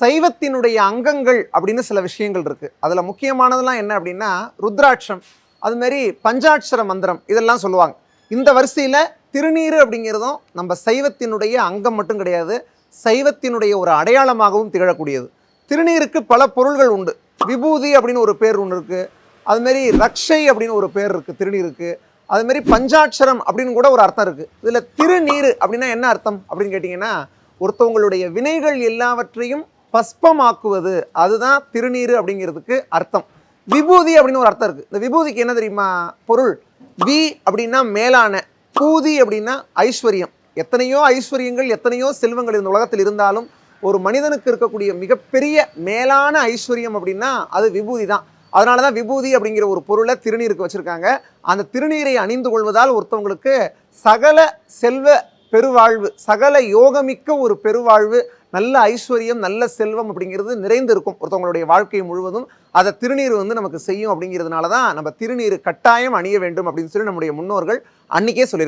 சைவத்தினுடைய அங்கங்கள் அப்படின்னு சில விஷயங்கள் இருக்குது அதில் முக்கியமானதெல்லாம் என்ன அப்படின்னா ருத்ராட்சம் அதுமாரி பஞ்சாட்சர மந்திரம் இதெல்லாம் சொல்லுவாங்க. இந்த வரிசையில் திருநீர் அப்படிங்கிறதும் நம்ம சைவத்தினுடைய அங்கம் மட்டும் கிடையாது சைவத்தினுடைய ஒரு அடையாளமாகவும் திகழக்கூடியது. திருநீருக்கு பல பொருள்கள் உண்டு. விபூதி அப்படின்னு ஒரு பேர் ஒன்று இருக்குது அதுமாரி ரக்ஷை அப்படின்னு ஒரு பேர் இருக்குது திருநீருக்கு. அதுமாரி பஞ்சாட்சரம் அப்படின்னு கூட ஒரு அர்த்தம் இருக்குது இதில் திருநீர் அப்படின்னா என்ன அர்த்தம் அப்படின்னு கேட்டிங்கன்னா ஒருத்தவங்களுடைய வினைகள் எல்லாவற்றையும் பஸ்பமாக்குவது அதுதான் திருநீர் அப்படிங்கிறதுக்கு அர்த்தம். விபூதி அப்படின்னு ஒரு அர்த்தம் இருக்குது இந்த விபூதிக்கு என்ன தெரியுமா? பொருள். வி அப்படின்னா மேலான பூதி அப்படின்னா ஐஸ்வர்யம். எத்தனையோ ஐஸ்வர்யங்கள் எத்தனையோ செல்வங்கள் இந்த உலகத்தில் இருந்தாலும் ஒரு மனிதனுக்கு இருக்கக்கூடிய மிகப்பெரிய மேலான ஐஸ்வர்யம் அப்படின்னா அது விபூதி தான். அதனால தான் விபூதி அப்படிங்கிற ஒரு பொருளை திருநீருக்கு வச்சுருக்காங்க. அந்த திருநீரை அணிந்து கொள்வதால் ஒருத்தவங்களுக்கு சகல செல்வ பெருவாழ்வு சகல யோகமிக்க ஒரு பெருவாழ்வு நல்ல ஐஸ்வர்யம் நல்ல செல்வம் அப்படிங்கிறது நிறைந்து இருக்கும் ஒருத்தவங்களுடைய வாழ்க்கை முழுவதும். அதை திருநீர் வந்து நமக்கு செய்யும் அப்படிங்கிறதுனால தான் நம்ம திருநீர் கட்டாயம் அணிய வேண்டும் அப்படின்னு சொல்லி நம்முடைய முன்னோர்கள் அன்றைக்கே சொல்லியிருக்காங்க.